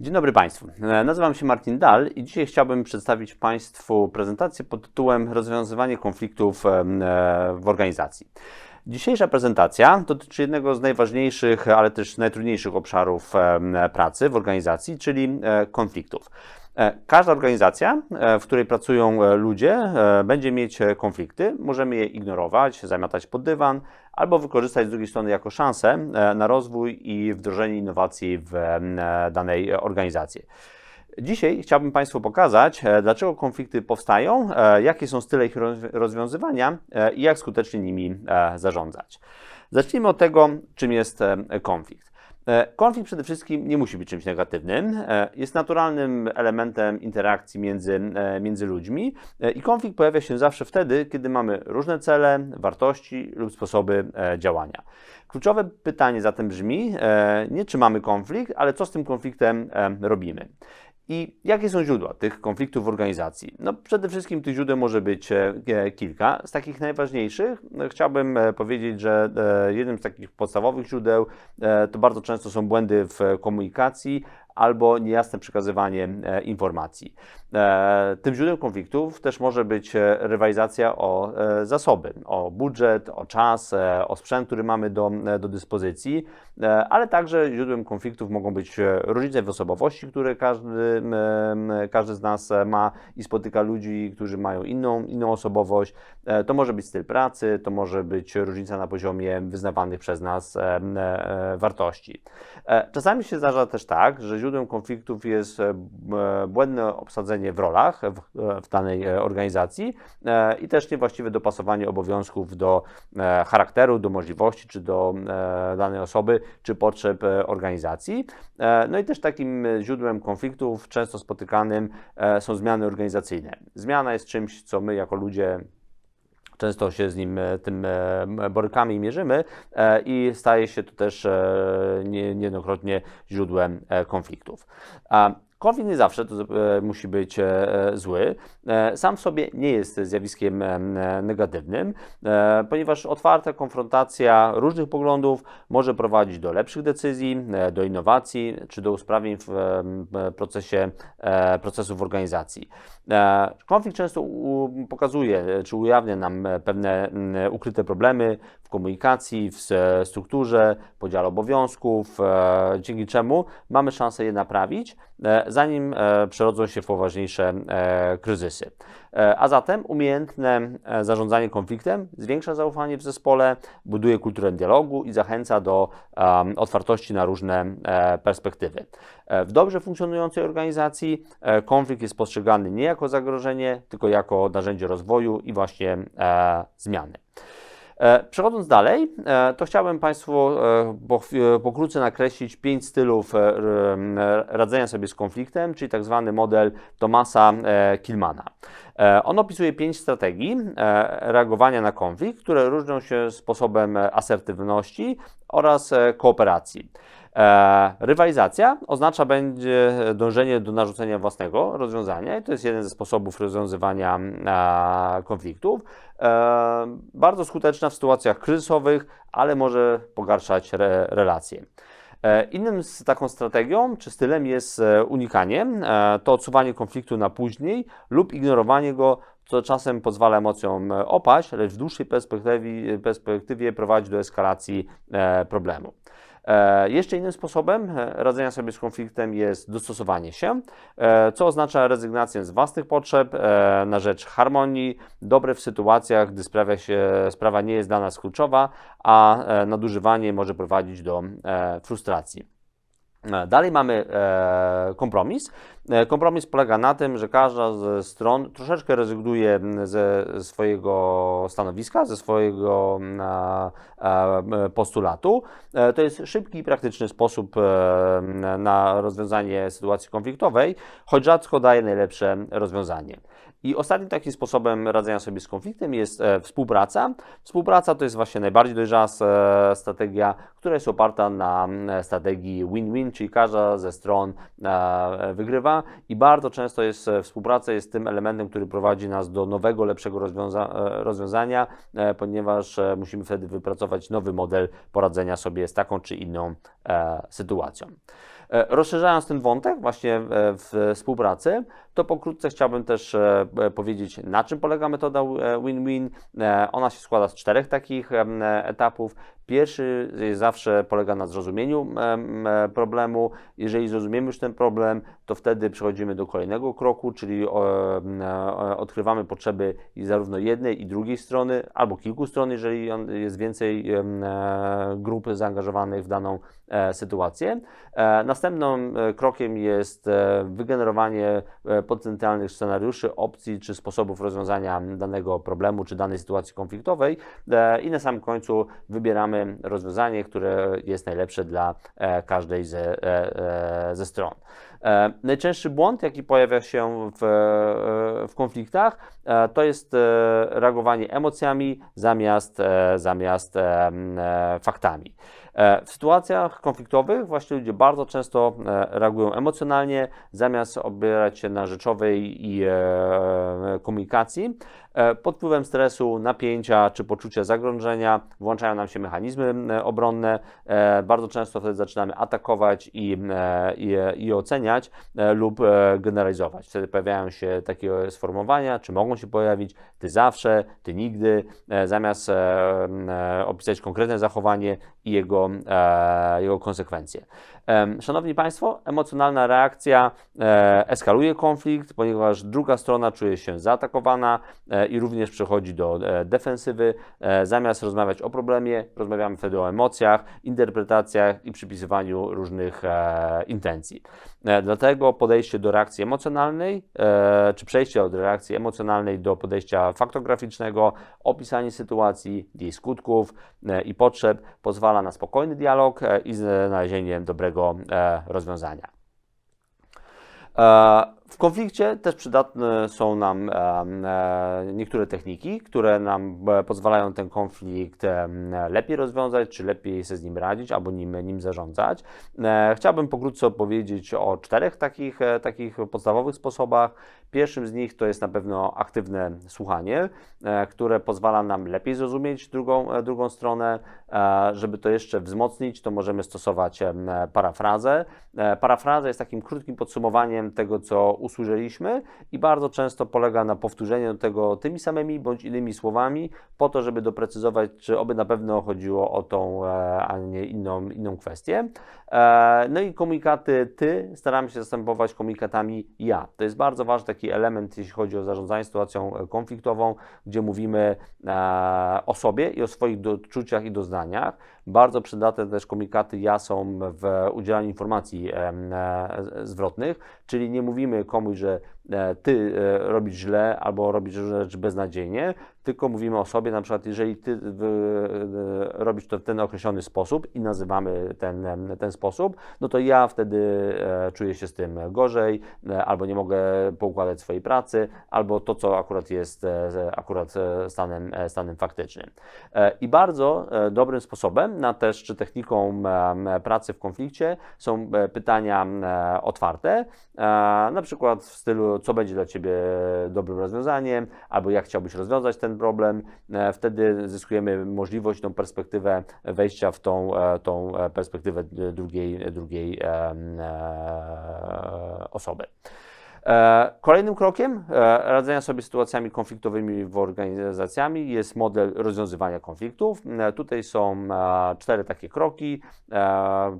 Dzień dobry Państwu. E, Nazywam się Martin Dal i dzisiaj chciałbym przedstawić Państwu prezentację pod tytułem Rozwiązywanie konfliktów e, w organizacji. Dzisiejsza prezentacja dotyczy jednego z najważniejszych, ale też najtrudniejszych obszarów pracy w organizacji, czyli e, konfliktów. Każda organizacja, w której pracują ludzie, będzie mieć konflikty. Możemy je ignorować, zamiatać pod dywan, albo wykorzystać z drugiej strony jako szansę e, na rozwój i wdrożenie innowacji w e, danej organizacji. Dzisiaj chciałbym Państwu pokazać, e, dlaczego konflikty powstają, jakie są style ich roz- rozwiązywania i jak skutecznie nimi zarządzać. Zacznijmy od tego, czym jest konflikt. E, Konflikt przede wszystkim nie musi być czymś negatywnym. e, Jest naturalnym elementem interakcji między, e, między ludźmi i konflikt pojawia się zawsze wtedy, kiedy mamy różne cele, wartości lub sposoby działania. Kluczowe pytanie zatem brzmi nie czy mamy konflikt, ale co z tym konfliktem robimy. I jakie są źródła tych konfliktów w organizacji? No, przede wszystkim tych źródeł może być e, e, kilka. Z takich najważniejszych e, chciałbym e, powiedzieć, że jednym z takich podstawowych źródeł to bardzo często są błędy w komunikacji albo niejasne przekazywanie e, informacji. E, Tym źródłem konfliktów też może być e, rywalizacja o zasoby, o budżet, o czas, o sprzęt, który mamy do, do dyspozycji, ale także źródłem konfliktów mogą być różnice w osobowości, które każdy, każdy z nas ma i spotyka ludzi, którzy mają inną, inną osobowość. To może być styl pracy, to może być różnica na poziomie wyznawanych przez nas wartości. Czasami się zdarza też tak, że źródłem konfliktów jest e, błędne obsadzenie w rolach w, e, w danej e, organizacji i też niewłaściwe dopasowanie obowiązków do charakteru, do możliwości, czy do danej osoby, czy potrzeb organizacji. No i też takim źródłem konfliktów, często spotykanym, są zmiany organizacyjne. Zmiana jest czymś, co my jako ludzie często się z nim e, tym e, borykamy i mierzymy e, i staje się to też nie- niejednokrotnie źródłem konfliktów. Konflikt nie zawsze to e, musi być e, e, zły. Sam w sobie nie jest zjawiskiem negatywnym, ponieważ otwarta konfrontacja różnych poglądów może prowadzić do lepszych decyzji, do innowacji czy do usprawnień w procesie procesów w organizacji. Konflikt często pokazuje czy ujawnia nam pewne ukryte problemy komunikacji, w strukturze, podziale obowiązków, e, dzięki czemu mamy szansę je naprawić, e, zanim e, przerodzą się w poważniejsze kryzysy. A zatem umiejętne zarządzanie konfliktem zwiększa zaufanie w zespole, buduje kulturę dialogu i zachęca do otwartości na różne perspektywy. W dobrze funkcjonującej organizacji konflikt jest postrzegany nie jako zagrożenie, tylko jako narzędzie rozwoju i właśnie zmiany. E, Przechodząc dalej, e, to chciałbym Państwu e, pokrótce nakreślić pięć stylów radzenia sobie z konfliktem, czyli tak zwany model Thomasa e, Kilmana. On opisuje pięć strategii reagowania na konflikt, które różnią się sposobem asertywności oraz kooperacji. E, rywalizacja oznacza będzie dążenie do narzucenia własnego rozwiązania i to jest jeden ze sposobów rozwiązywania e, konfliktów. E, bardzo skuteczna w sytuacjach kryzysowych, ale może pogarszać re, relacje. Innym z taką strategią czy stylem jest unikanie, to odsuwanie konfliktu na później lub ignorowanie go, co czasem pozwala emocjom opaść, lecz w dłuższej perspektywie, perspektywie prowadzi do eskalacji problemu. E, Jeszcze innym sposobem e, radzenia sobie z konfliktem jest dostosowanie się, e, co oznacza rezygnację z własnych potrzeb na rzecz harmonii, dobre w sytuacjach, gdy sprawia się, sprawa nie jest dla nas kluczowa, a nadużywanie może prowadzić do frustracji. E, Dalej mamy e, kompromis. E, Kompromis polega na tym, że każda ze stron troszeczkę rezygnuje ze swojego stanowiska, ze swojego postulatu. To jest szybki i praktyczny sposób na rozwiązanie sytuacji konfliktowej, choć rzadko daje najlepsze rozwiązanie. I ostatnim takim sposobem radzenia sobie z konfliktem jest współpraca. Współpraca to jest właśnie najbardziej dojrzała strategia, która jest oparta na strategii win-win, czyli każda ze stron e, wygrywa i bardzo często jest e, współpraca jest tym elementem, który prowadzi nas do nowego, lepszego rozwiąza e, rozwiązania, ponieważ musimy wtedy wypracować nowy model poradzenia sobie z taką czy inną sytuacją. Rozszerzając ten wątek właśnie w współpracy, to pokrótce chciałbym też e, e, powiedzieć, na czym polega metoda e, win-win. Ona się składa z czterech takich etapów. Pierwszy zawsze polega na zrozumieniu em, problemu. Jeżeli zrozumiemy już ten problem, to wtedy przechodzimy do kolejnego kroku, czyli odkrywamy potrzeby zarówno jednej i drugiej strony, albo kilku stron, jeżeli jest więcej em, e, grup zaangażowanych w daną sytuację. Następnym krokiem jest wygenerowanie potencjalnych scenariuszy, opcji czy sposobów rozwiązania danego problemu czy danej sytuacji konfliktowej e, i na samym końcu wybieramy rozwiązanie, które jest najlepsze dla e, każdej ze, e, ze stron. E, Najczęstszy błąd, jaki pojawia się w, e, w konfliktach, e, to jest reagowanie emocjami zamiast, zamiast faktami. W sytuacjach konfliktowych właśnie ludzie bardzo często reagują emocjonalnie, zamiast opierać się na rzeczowej i komunikacji. Pod wpływem stresu, napięcia czy poczucia zagrożenia włączają nam się mechanizmy obronne. Bardzo często wtedy zaczynamy atakować i, i, i oceniać e, lub e, generalizować. Wtedy pojawiają się takie sformułowania, czy mogą się pojawić ty zawsze, ty nigdy, e, zamiast opisać konkretne zachowanie i jego, jego konsekwencje. Szanowni Państwo, emocjonalna reakcja eskaluje konflikt, ponieważ druga strona czuje się zaatakowana i również przechodzi do defensywy. Zamiast rozmawiać o problemie, rozmawiamy wtedy o emocjach, interpretacjach i przypisywaniu różnych intencji. E, Dlatego podejście do reakcji emocjonalnej, e, czy przejście od reakcji emocjonalnej do podejścia faktograficznego, opisanie sytuacji, jej skutków e, i potrzeb pozwala na spokojny dialog i znalezienie dobrego rozwiązania. W konflikcie też przydatne są nam e, niektóre techniki, które nam e, pozwalają ten konflikt lepiej rozwiązać, czy lepiej sobie z nim radzić, albo nim, nim zarządzać. E, Chciałbym pokrótce opowiedzieć o czterech takich, takich podstawowych sposobach. Pierwszym z nich to jest na pewno aktywne słuchanie, które pozwala nam lepiej zrozumieć drugą, drugą stronę. Żeby to jeszcze wzmocnić, to możemy stosować parafrazę. Parafraza jest takim krótkim podsumowaniem tego, co usłyszeliśmy i bardzo często polega na powtórzeniu tego tymi samymi bądź innymi słowami, po to, żeby doprecyzować, czy oby na pewno chodziło o tą, e, a nie inną, inną kwestię. E, No i komunikaty ty staramy się zastępować komunikatami ja. To jest bardzo ważny taki element, jeśli chodzi o zarządzanie sytuacją e, konfliktową, gdzie mówimy o sobie i o swoich odczuciach i doznaniach. Bardzo przydatne też komunikaty ja są w udzielaniu informacji e, zwrotnych, czyli nie mówimy komuś, że ty e, robisz źle albo robisz różne rzeczy beznadziejnie, tylko mówimy o sobie, na przykład jeżeli ty e, robisz to w ten określony sposób i nazywamy ten, ten sposób, no to ja wtedy e, czuję się z tym gorzej, e, albo nie mogę poukładać swojej pracy, albo to, co akurat jest e, akurat e, stanem, e, stanem faktycznym. E, I bardzo e, dobrym sposobem na też, czy techniką pracy w konflikcie są e, pytania e, otwarte, e, na przykład w stylu, co będzie dla Ciebie dobrym rozwiązaniem, albo jak chciałbyś rozwiązać ten problem. E, Wtedy zyskujemy możliwość, tą perspektywę wejścia w tą, e, tą e, perspektywę drugiej, drugiej osoby. Kolejnym krokiem radzenia sobie z sytuacjami konfliktowymi w organizacjami jest model rozwiązywania konfliktów. Tutaj są cztery takie kroki.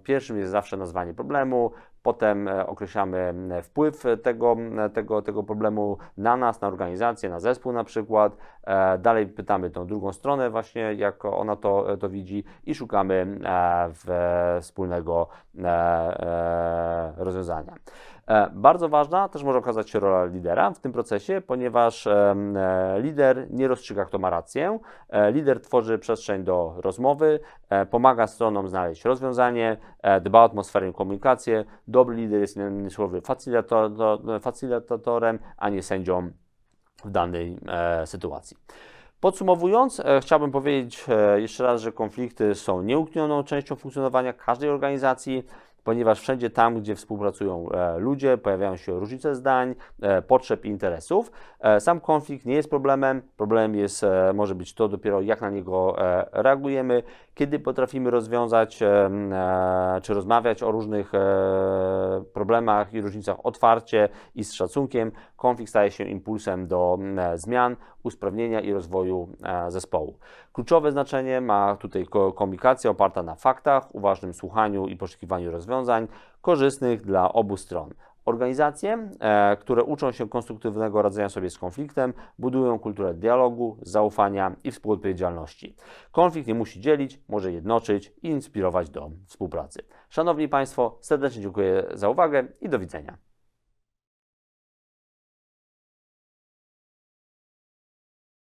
Pierwszym jest zawsze nazwanie problemu, potem e, określamy m, wpływ tego, m, tego, tego problemu na nas, na organizację, na zespół na przykład. E, Dalej pytamy tą drugą stronę właśnie, jak ona to, to widzi i szukamy e, wspólnego e, e, rozwiązania. E, Bardzo ważna też może okazać się rola lidera w tym procesie, ponieważ e, lider nie rozstrzyga, kto ma rację. E, Lider tworzy przestrzeń do rozmowy, e, pomaga stronom znaleźć rozwiązanie, e, dba o atmosferę i komunikację. Dobry lider jest słowy facylitator, facylitatorem, a nie sędzią w danej e, sytuacji. Podsumowując, e, chciałbym powiedzieć e, jeszcze raz, że konflikty są nieuniknioną częścią funkcjonowania każdej organizacji, ponieważ wszędzie tam, gdzie współpracują e, ludzie, pojawiają się różnice zdań, e, potrzeb i interesów. E, Sam konflikt nie jest problemem. Problemem jest, e, może być to dopiero, jak na niego e, reagujemy, kiedy potrafimy rozwiązać e, czy rozmawiać o różnych e, problemach i różnicach otwarcie i z szacunkiem, konflikt staje się impulsem do e, zmian, usprawnienia i rozwoju zespołu. Kluczowe znaczenie ma tutaj ko- komunikacja oparta na faktach, uważnym słuchaniu i poszukiwaniu rozwiązań korzystnych dla obu stron. Organizacje, e, które uczą się konstruktywnego radzenia sobie z konfliktem, budują kulturę dialogu, zaufania i współodpowiedzialności. Konflikt nie musi dzielić, może jednoczyć i inspirować do współpracy. Szanowni Państwo, serdecznie dziękuję za uwagę i do widzenia.